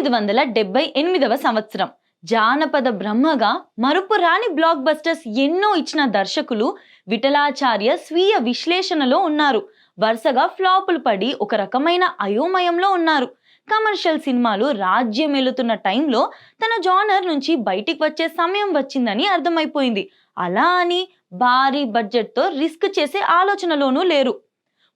పంతొమ్మిది వందల డెబ్బై ఎనిమిదవ సంవత్సరం. జానపద బ్రహ్మగా మరుపు రాని బ్లాక్ బస్టర్స్ ఎన్నో ఇచ్చిన దర్శకులు విఠలాచార్య స్వీయ విశ్లేషణలో ఉన్నారు. వరుసగా ఫ్లాపులు పడి ఒక రకమైన అయోమయంలో ఉన్నారు. కమర్షియల్ సినిమాలు రాజ్యమెలుతున్న టైంలో తన జానర్ నుంచి బయటికి వచ్చే సమయం వచ్చిందని అర్థమైపోయింది. అలా అని భారీ బడ్జెట్తో రిస్క్ చేసే ఆలోచనలోనూ లేరు.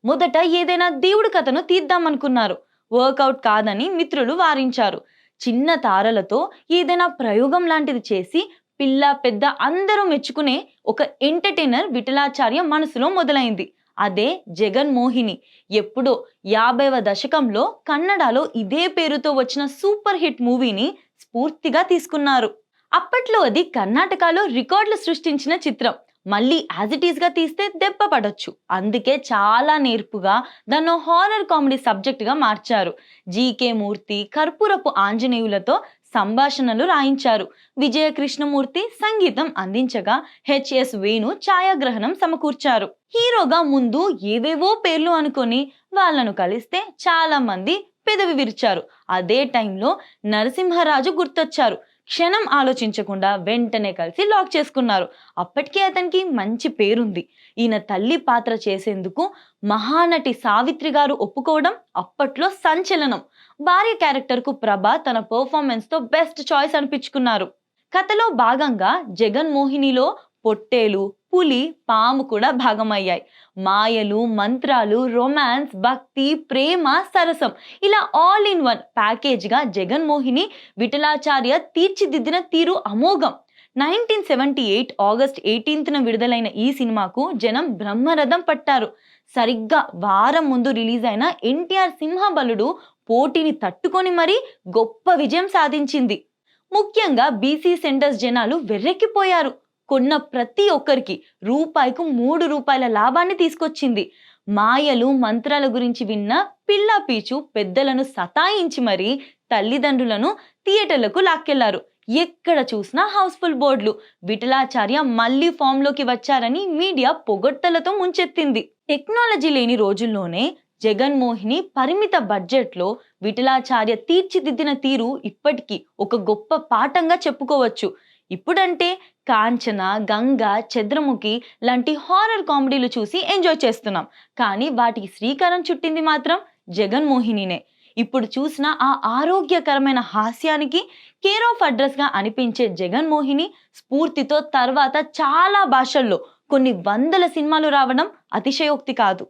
మొదట ఏదైనా దేవుడి కథను తీద్దామనుకున్నారు. వర్కౌట్ కాదని మిత్రులు వారించారు. చిన్న తారలతో ఏదైనా ప్రయోగం లాంటిది చేసి పిల్ల పెద్ద అందరూ మెచ్చుకునే ఒక ఎంటర్టైనర్ విఠలాచార్య మనసులో మొదలైంది. అదే జగన్ మోహిని. ఎప్పుడో యాభైవ దశకంలో కన్నడలో ఇదే పేరుతో వచ్చిన సూపర్ హిట్ మూవీని స్ఫూర్తిగా తీసుకున్నారు. అప్పట్లో అది కర్ణాటకలో రికార్డులు సృష్టించిన చిత్రం. మళ్ళీ యాజ్ ఇట్ ఈస్గా తీస్తే దెబ్బ పడొచ్చు. అందుకే చాలా నేర్పుగా దాన్ని హారర్ కామెడీ సబ్జెక్టుగా మార్చారు. జీకే మూర్తి కర్పూరపు ఆంజనేయులతో సంభాషణలు రాయించారు. విజయ కృష్ణమూర్తి సంగీతం అందించగా హెచ్ఎస్ వేణు ఛాయాగ్రహణం సమకూర్చారు. హీరోగా ముందు ఏవేవో పేర్లు అనుకొని వాళ్ళను కలిస్తే చాలా మంది పెదవి విరిచారు. అదే టైంలో నరసింహరాజు గుర్తొచ్చారు. క్షణం ఆలోచించకుండా వెంటనే కలిసి లాక్ చేసుకున్నారు. అప్పటికే అతనికి మంచి పేరుంది. ఈయన తల్లి పాత్ర చేసేందుకు మహానటి సావిత్రి గారు ఒప్పుకోవడం అప్పట్లో సంచలనం. భార్య క్యారెక్టర్కు ప్రభా తన పర్ఫార్మెన్స్తో బెస్ట్ చాయిస్ అనిపించుకున్నారు. కథలో భాగంగా జగన్ మోహినిలో పొట్టేలు పులి పాము కూడా భాగమయ్యాయి. మాయలు మంత్రాలు రొమాన్స్ భక్తి ప్రేమ సరసం ఇలా ఆల్ ఇన్ వన్ ప్యాకేజ్గా జగన్మోహిని విఠలాచార్య తీర్చిదిద్దిన తీరు అమోఘం. నైన్టీన్ సెవెంటీ ఎయిట్ ఆగస్ట్ ఎయిటీన్త్న విడుదలైన ఈ సినిమాకు జనం బ్రహ్మరథం పట్టారు. సరిగ్గా వారం ముందు రిలీజ్ అయిన ఎన్టీఆర్ సింహబలుడు పోటీని తట్టుకొని మరీ గొప్ప విజయం సాధించింది. ముఖ్యంగా బీసీ సెంటర్స్ జనాలు వెర్రెక్కిపోయారు. కొన్న ప్రతి ఒక్కరికి రూపాయికు మూడు రూపాయల లాభాన్ని తీసుకొచ్చింది. మాయలు మంత్రాల గురించి విన్న పిల్ల పీచు పెద్దలను సతాయించి మరీ తల్లిదండ్రులను థియేటర్లకు లాక్కెళ్ళారు. ఎక్కడ చూసినా హౌస్ఫుల్ బోర్డులు. విఠలాచార్య మళ్ళీ ఫామ్లోకి వచ్చారని మీడియా పొగడ్తలతో ముంచెత్తింది. టెక్నాలజీ లేని రోజుల్లోనే జగన్మోహిని పరిమిత బడ్జెట్లో విఠలాచార్య తీర్చిదిద్దిన తీరు ఇప్పటికీ ఒక గొప్ప పాఠంగా చెప్పుకోవచ్చు. ఇప్పుడంటే కాంచన గంగ చంద్రముఖి లాంటి హారర్ కామెడీలు చూసి ఎంజాయ్ చేస్తున్నాం. కానీ వాటికి శ్రీకారం చుట్టింది మాత్రం జగన్మోహినినే. ఇప్పుడు చూసిన ఆ ఆరోగ్యకరమైన హాస్యానికి కేర్ ఆఫ్ అడ్రస్గా అనిపించే జగన్మోహిని స్ఫూర్తితో తర్వాత చాలా భాషల్లో కొన్ని వందల సినిమాలు రావడం అతిశయోక్తి కాదు.